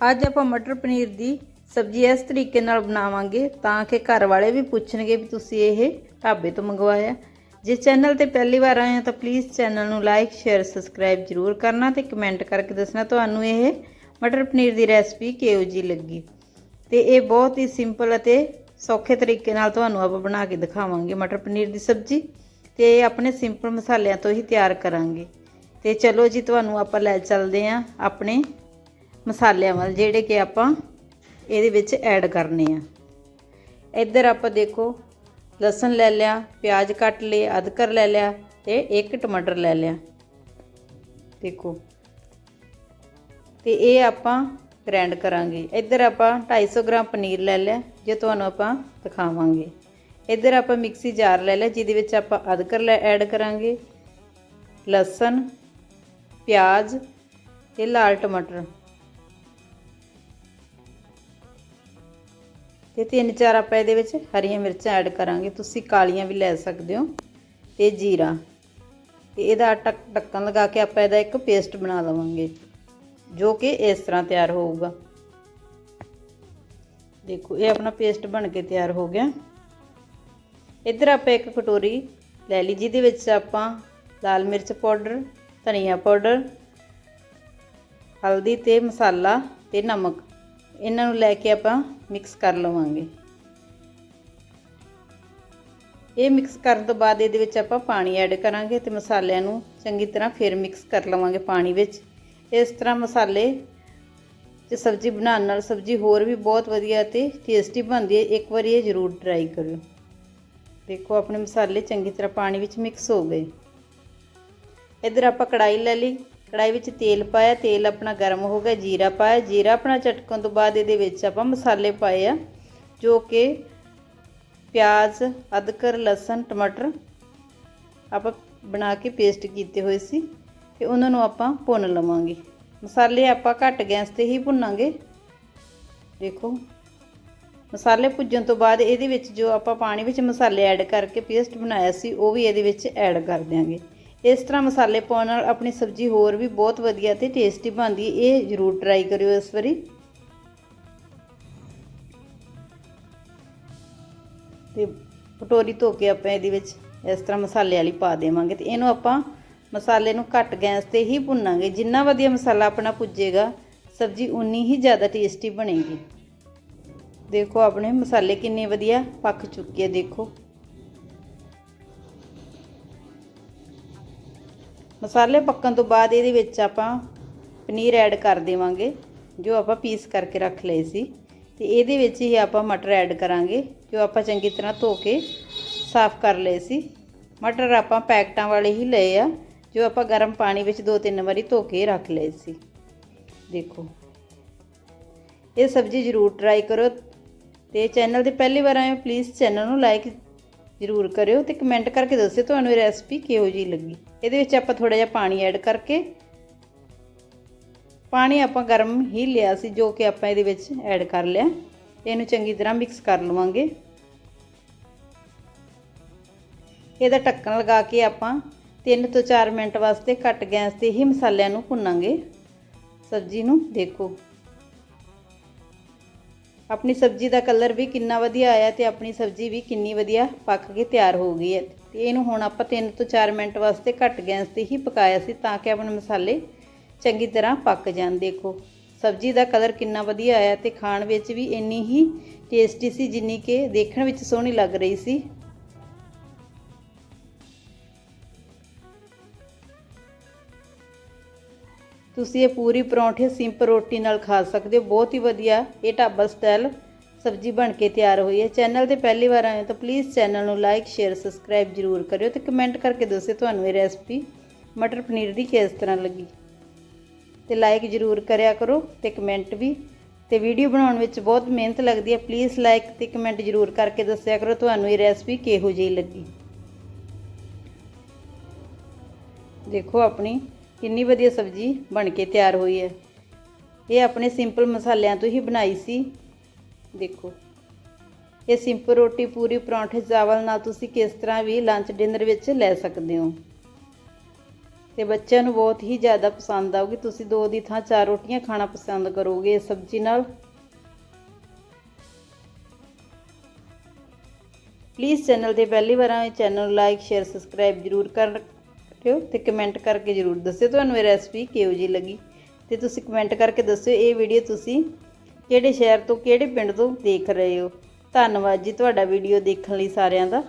ਅੱਜ ਆਪਾਂ ਮਟਰ ਪਨੀਰ ਦੀ ਸਬਜ਼ੀ ਇਸ ਤਰੀਕੇ ਨਾਲ ਬਣਾਵਾਂਗੇ ਤਾਂ ਕਿ ਘਰ ਵਾਲੇ ਵੀ ਪੁੱਛਣਗੇ ਵੀ ਤੁਸੀਂ ਇਹ ਢਾਬੇ ਤੋਂ ਮੰਗਵਾਇਆ। ਜੇ ਚੈਨਲ ਤੇ ਪਹਿਲੀ ਵਾਰ ਆਏ ਹੋ ਤਾਂ ਪਲੀਜ਼ ਚੈਨਲ ਨੂੰ ਲਾਈਕ ਸ਼ੇਅਰ ਸਬਸਕ੍ਰਾਈਬ ਜ਼ਰੂਰ ਕਰਨਾ ਤੇ ਕਮੈਂਟ ਕਰਕੇ ਦੱਸਣਾ ਤੁਹਾਨੂੰ ਇਹ ਮਟਰ ਪਨੀਰ ਦੀ ਰੈਸਪੀ ਕਿਹੋ ਜੀ ਲੱਗੀ। ਤੇ ਇਹ ਬਹੁਤ ਹੀ ਸਿੰਪਲ ਅਤੇ ਸੌਖੇ ਤਰੀਕੇ ਨਾਲ ਤੁਹਾਨੂੰ ਆਪਾਂ ਬਣਾ ਕੇ ਦਿਖਾਵਾਂਗੇ ਮਟਰ ਪਨੀਰ ਦੀ ਸਬਜ਼ੀ ਤੇ ਇਹ ਆਪਣੇ ਸਿੰਪਲ ਮਸਾਲਿਆਂ ਤੋਂ ਹੀ ਤਿਆਰ ਕਰਾਂਗੇ। ਤੇ ਚਲੋ ਜੀ, ਤੁਹਾਨੂੰ ਆਪਾਂ ਲੈ ਚੱਲਦੇ ਆਂ ਆਪਣੇ ਮਸਾਲਿਆਂ ਵੱਲ, ਜਿਹੜੇ ਕਿ ਆਪਾਂ ਇਹਦੇ ਵਿੱਚ ਐਡ ਕਰਨੇ ਆ। ਇੱਧਰ ਆਪਾਂ ਦੇਖੋ, ਲਸਣ ਲੈ ਲਿਆ, ਪਿਆਜ਼ ਕੱਟ ਲਏ, ਅਦਰਕ ਲੈ ਲਿਆ ਤੇ ਇੱਕ ਟਮਾਟਰ ਲੈ ਲਿਆ। ਦੇਖੋ। ਤੇ ਇਹ ਆਪਾਂ ਗ੍ਰੈਂਡ ਕਰਾਂਗੇ। ਇੱਧਰ ਆਪਾਂ 250 ਗ੍ਰਾਮ ਪਨੀਰ ਲੈ ਲਿਆ, ਜੇ ਤੁਹਾਨੂੰ ਆਪਾਂ ਦਿਖਾਵਾਂਗੇ। ਇੱਧਰ ਆਪਾਂ ਮਿਕਸੀ ਜਾਰ ਲੈ ਲਿਆ, ਜਿਹਦੇ ਵਿੱਚ ਆਪਾਂ ਅਦਰਕ ਲੈ ਐਡ ਕਰਾਂਗੇ, ਲਸਣ, ਪਿਆਜ਼ ਤੇ ਲਾਲ ਟਮਾਟਰ। ਤੇ ਤਿੰਨ ਚਾਰ ਆਪਾਂ ਇਹਦੇ ਵਿੱਚ ਹਰੀਆਂ ਮਿਰਚਾਂ ਐਡ ਕਰਾਂਗੇ। ਤੁਸੀਂ ਕਾਲੀਆਂ ਵੀ ਲੈ ਸਕਦੇ ਹੋ ਤੇ ਜੀਰਾ। ਤੇ ਇਹਦਾ ਟਕ ਢੱਕਣ ਲਗਾ ਕੇ ਆਪਾਂ ਇਹਦਾ ਇੱਕ ਪੇਸਟ ਬਣਾ ਲਵਾਂਗੇ, ਜੋ ਕਿ ਇਸ ਤਰ੍ਹਾਂ ਤਿਆਰ ਹੋਊਗਾ। ਦੇਖੋ, ਇਹ ਆਪਣਾ ਪੇਸਟ ਬਣ ਕੇ ਤਿਆਰ ਹੋ ਗਿਆ। ਇੱਧਰ ਆਪਾਂ ਇੱਕ ਕਟੋਰੀ ਲੈ ਲਈ, ਜਿਹਦੇ ਵਿੱਚ ਆਪਾਂ ਲਾਲ ਮਿਰਚ ਪਾਊਡਰ, ਧਨੀਆ ਪਾਊਡਰ, ਹਲਦੀ ਤੇ ਮਸਾਲਾ ਤੇ ਨਮਕ। ਇਹਨਾਂ ਨੂੰ ਲੈ ਕੇ ਆਪਾਂ ਮਿਕਸ ਕਰ ਲਵਾਂਗੇ। ਇਹ ਮਿਕਸ ਕਰਨ ਤੋਂ ਬਾਅਦ ਇਹਦੇ ਵਿੱਚ ਆਪਾਂ ਪਾਣੀ ਐਡ ਕਰਾਂਗੇ ਤੇ ਮਸਾਲਿਆਂ ਨੂੰ ਚੰਗੀ ਤਰ੍ਹਾਂ ਫਿਰ ਮਿਕਸ ਕਰ ਲਵਾਂਗੇ ਪਾਣੀ ਵਿੱਚ। ਇਸ ਤਰ੍ਹਾਂ ਮਸਾਲੇ ਤੇ ਸਬਜ਼ੀ ਬਣਾਉਣ ਨਾਲ ਸਬਜ਼ੀ ਹੋਰ ਵੀ ਬਹੁਤ ਵਧੀਆ ਤੇ ਟੇਸਟੀ ਬਣਦੀ ਹੈ। ਇੱਕ ਵਾਰੀ ਇਹ ਜ਼ਰੂਰ ਟਰਾਈ ਕਰਿਓ। ਦੇਖੋ ਆਪਣੇ ਮਸਾਲੇ ਚੰਗੀ ਤਰ੍ਹਾਂ ਪਾਣੀ ਵਿੱਚ ਮਿਕਸ ਹੋ ਗਏ। ਇੱਧਰ ਆਪਾਂ ਕੜਾਈ ਲੈ ਲਈ। ਕੜਾਈ ਵਿੱਚ ਤੇਲ ਪਾਇਆ, ਤੇਲ ਆਪਣਾ ਗਰਮ ਹੋ ਗਿਆ, ਜੀਰਾ ਪਾਇਆ, ਜੀਰਾ ਆਪਣਾ ਚਟਕਣ ਤੋਂ ਬਾਅਦ ਇਹਦੇ ਵਿੱਚ ਆਪਾਂ ਮਸਾਲੇ ਪਾਏ ਆ, ਜੋ ਕਿ ਪਿਆਜ਼, ਅਦਰਕ, ਲਸਣ, ਟਮਾਟਰ ਆਪਾਂ ਬਣਾ ਕੇ ਪੇਸਟ ਕੀਤੇ ਹੋਏ ਸੀ ਤੇ ਉਹਨਾਂ ਨੂੰ ਆਪਾਂ ਭੁੰਨ ਲਵਾਂਗੇ। ਮਸਾਲੇ ਆਪਾਂ ਘੱਟ ਗੈਸ ਤੇ ਹੀ ਭੁੰਨਾਂਗੇ। ਦੇਖੋ, ਮਸਾਲੇ ਭੁੱਜਣ ਤੋਂ ਬਾਅਦ ਇਹਦੇ ਵਿੱਚ ਜੋ ਆਪਾਂ ਪਾਣੀ ਵਿੱਚ ਮਸਾਲੇ ਐਡ ਕਰਕੇ ਪੇਸਟ ਬਣਾਇਆ ਸੀ, ਉਹ ਵੀ ਇਹਦੇ ਵਿੱਚ ਐਡ ਕਰ ਦਿਆਂਗੇ। ਇਸ ਤਰ੍ਹਾਂ ਮਸਾਲੇ ਪਾਉਣ ਨਾਲ ਆਪਣੀ ਸਬਜ਼ੀ ਹੋਰ ਵੀ ਬਹੁਤ ਵਧੀਆ ਤੇ ਟੇਸਟੀ ਬਣਦੀ ਹੈ। ਇਹ ਜ਼ਰੂਰ ਟਰਾਈ ਕਰਿਓ ਇਸ ਵਾਰੀ। ਤੇ ਕਟੋਰੀ ਧੋ ਕੇ ਆਪਾਂ ਇਹਦੇ ਵਿੱਚ ਇਸ ਤਰ੍ਹਾਂ ਮਸਾਲੇ ਵਾਲੀ ਪਾ ਦੇਵਾਂਗੇ ਤੇ ਇਹਨੂੰ ਆਪਾਂ ਮਸਾਲੇ ਨੂੰ ਘੱਟ ਗੈਸ ਤੇ ਹੀ ਭੁੰਨਾਂਗੇ। ਜਿੰਨਾ ਵਧੀਆ ਮਸਾਲਾ ਆਪਣਾ ਪੁੱਜੇਗਾ, ਸਬਜ਼ੀ ਉਨੀ ਹੀ ਜ਼ਿਆਦਾ ਟੇਸਟੀ ਬਣੇਗੀ। ਦੇਖੋ ਆਪਣੇ ਮਸਾਲੇ ਕਿੰਨੇ ਵਧੀਆ ਪੱਕ ਚੁੱਕੇ ਆ, ਦੇਖੋ। ਮਸਾਲੇ ਪੱਕਣ ਤੋਂ ਬਾਅਦ ਇਹਦੇ ਵਿੱਚ ਆਪਾਂ ਪਨੀਰ ਐਡ ਕਰ ਦੇਵਾਂਗੇ, ਜੋ ਆਪਾਂ ਪੀਸ ਕਰਕੇ ਰੱਖ ਲਏ ਸੀ। ਤੇ ਇਹਦੇ ਵਿੱਚ ਹੀ ਆਪਾਂ ਮਟਰ ਐਡ ਕਰਾਂਗੇ, ਜੋ ਆਪਾਂ ਚੰਗੀ ਤਰ੍ਹਾਂ ਧੋ ਕੇ ਸਾਫ਼ ਕਰ ਲਏ ਸੀ। ਮਟਰ ਆਪਾਂ ਪੈਕਟਾਂ ਵਾਲੇ ਹੀ ਲਏ ਆ, ਜੋ ਆਪਾਂ ਗਰਮ ਪਾਣੀ ਵਿੱਚ ਦੋ ਤਿੰਨ ਵਾਰੀ ਧੋ ਕੇ ਰੱਖ ਲਏ ਸੀ। ਦੇਖੋ। ਇਹ ਸਬਜ਼ੀ ਜ਼ਰੂਰ ਟਰਾਈ ਕਰੋ ਤੇ ਚੈਨਲ ਤੇ ਪਹਿਲੀ ਵਾਰ ਆਏ ਹੋ ਪਲੀਜ਼ ਚੈਨਲ ਨੂੰ ਲਾਈਕ ਜ਼ਰੂਰ ਕਰਿਓ ਤੇ ਕਮੈਂਟ ਕਰਕੇ ਦੱਸਿਓ ਤੁਹਾਨੂੰ ਇਹ ਰੈਸਪੀ ਕਿਹੋ ਜੀ ਲੱਗੀ। ਇਹਦੇ ਵਿੱਚ ਆਪਾਂ ਥੋੜਾ ਜਿਹਾ ਪਾਣੀ ਐਡ ਕਰਕੇ ਪਾਣੀ ਆਪਾਂ ਗਰਮ ਹੀ ਲਿਆ ਸੀ, ਜੋ ਕਿ ਆਪਾਂ ਇਹਦੇ ਵਿੱਚ ਐਡ ਕਰ ਲਿਆ। ਇਹਨੂੰ ਚੰਗੀ ਤਰ੍ਹਾਂ ਮਿਕਸ ਕਰ ਲਵਾਂਗੇ। ਇਹਦਾ ਢੱਕਣ ਲਗਾ ਕੇ ਆਪਾਂ 3 ਤੋਂ 4 ਮਿੰਟ ਵਾਸਤੇ ਘੱਟ ਗੈਸ ਤੇ ਹੀ ਮਸਾਲਿਆਂ ਨੂੰ ਭੁੰਨਾਂਗੇ। ਸਬਜ਼ੀ ਨੂੰ ਦੇਖੋ। ਆਪਣੀ ਸਬਜ਼ੀ ਦਾ ਕਲਰ ਵੀ ਕਿੰਨਾ ਵਧੀਆ ਆਇਆ ਤੇ ਆਪਣੀ ਸਬਜ਼ੀ ਵੀ ਕਿੰਨੀ ਵਧੀਆ ਪੱਕ ਕੇ ਤਿਆਰ ਹੋ ਗਈ ਹੈ। ਤੇ ਇਹਨੂੰ ਹੁਣ ਆਪਾਂ 3 ਤੋਂ 4 ਮਿੰਟ ਵਾਸਤੇ ਘੱਟ ਗੈਸ ਤੇ ਹੀ ਪਕਾਇਆ ਸੀ ਤਾਂ ਕਿ ਆਪਣੇ ਮਸਾਲੇ ਚੰਗੀ ਤਰ੍ਹਾਂ ਪੱਕ ਜਾਣ। ਦੇਖੋ, ਸਬਜ਼ੀ ਦਾ ਕਲਰ ਕਿੰਨਾ ਵਧੀਆ ਆਇਆ ਤੇ ਖਾਣ ਵਿੱਚ ਵੀ ਇੰਨੀ ਹੀ ਟੇਸਟੀ ਸੀ ਜਿੰਨੀ ਕਿ ਦੇਖਣ ਵਿੱਚ ਸੋਹਣੀ ਲੱਗ ਰਹੀ ਸੀ। ਤੁਸੀਂ ਇਹ ਪੂਰੀ ਪਰੌਂਠੇ ਸਿੰਪਲ ਰੋਟੀ ਨਾਲ ਖਾ ਸਕਦੇ ਹੋ, ਬਹੁਤ ਹੀ ਵਧੀਆ, ਇਹ ਢਾਬਾ ਸਟਾਈਲ ਸਬਜ਼ੀ ਬਣ ਕੇ ਤਿਆਰ ਹੋਈ ਹੈ। ਚੈਨਲ ਤੇ ਪਹਿਲੀ ਵਾਰ ਆਏ ਹੋ ਤਾਂ ਪਲੀਜ਼ ਚੈਨਲ ਨੂੰ ਲਾਈਕ ਸ਼ੇਅਰ ਸਬਸਕ੍ਰਾਈਬ ਜ਼ਰੂਰ ਕਰਿਓ ਤੇ ਕਮੈਂਟ ਕਰਕੇ ਦੱਸਿਓ ਤੁਹਾਨੂੰ ਇਹ ਰੈਸਪੀ ਮਟਰ ਪਨੀਰ ਦੀ ਕਿਸ ਤਰ੍ਹਾਂ ਲੱਗੀ। ਤੇ ਲਾਈਕ ਜ਼ਰੂਰ ਕਰਿਆ ਕਰੋ ਤੇ ਕਮੈਂਟ ਵੀ। ਤੇ ਵੀਡੀਓ ਬਣਾਉਣ ਵਿੱਚ ਬਹੁਤ ਮਿਹਨਤ ਲੱਗਦੀ ਹੈ। ਪਲੀਜ਼ ਲਾਈਕ ਤੇ ਕਮੈਂਟ ਜ਼ਰੂਰ ਕਰਕੇ ਦੱਸਿਆ ਕਰੋ ਤੁਹਾਨੂੰ ਇਹ ਰੈਸਪੀ ਕਿਹੋ ਜਿਹੀ ਲੱਗੀ। ਦੇਖੋ ਆਪਣੀ ਕਿੰਨੀ ਵਧੀਆ ਸਬਜ਼ੀ ਬਣ ਕੇ ਤਿਆਰ ਹੋਈ ਹੈ। ਇਹ ਆਪਣੇ ਸਿੰਪਲ ਮਸਾਲਿਆਂ ਤੋਂ ਹੀ ਬਣਾਈ ਸੀ। ਦੇਖੋ। ਇਹ ਸਿੰਪਲ ਰੋਟੀ, ਪੂਰੀ ਪਰੌਂਠੇ, ਚਾਵਲ ਨਾਲ ਤੁਸੀਂ ਕਿਸ ਤਰ੍ਹਾਂ ਵੀ ਲੰਚ ਡਿਨਰ ਵਿੱਚ ਲੈ ਸਕਦੇ ਹੋ। ਤੇ ਬੱਚਿਆਂ ਨੂੰ ਬਹੁਤ ਹੀ ਜ਼ਿਆਦਾ ਪਸੰਦ ਆਊਗੀ। ਤੁਸੀਂ ਦੋ ਦੀ ਥਾਂ ਚਾਰ ਰੋਟੀਆਂ ਖਾਣਾ ਪਸੰਦ ਕਰੋਗੇ ਇਸ ਸਬਜ਼ੀ ਨਾਲ। ਪਲੀਜ਼ ਚੈਨਲ ਤੇ ਪਹਿਲੀ ਵਾਰ ਆਏ ਚੈਨਲ ਨੂੰ ਲਾਈਕ ਸ਼ੇਅਰ ਸਬਸਕ੍ਰਾਈਬ ਜਰੂਰ ਕਰ ਕਰਿਓ ਤੇ ਕਮੈਂਟ ਕਰਕੇ ਜਰੂਰ ਦੱਸਿਓ। ਤੁਹਾਨੂੰ ਇਹ ਰੈਸਪੀ ਕਿਹੋ ਜੀ ਲੱਗੀ? ਤੇ ਤੁਸੀਂ ਕਮੈਂਟ ਕਰਕੇ ਦੱਸਿਓ, ਇਹ ਵੀਡੀਓ ਤੁਸੀਂ ਕਿਹੜੇ ਸ਼ਹਿਰ ਤੋਂ ਕਿਹੜੇ ਪਿੰਡ ਤੋਂ ਦੇਖ ਰਹੇ ਹੋ? ਧੰਨਵਾਦ ਜੀ ਤੁਹਾਡਾ ਵੀਡੀਓ ਦੇਖਣ ਲਈ ਸਾਰਿਆਂ ਦਾ।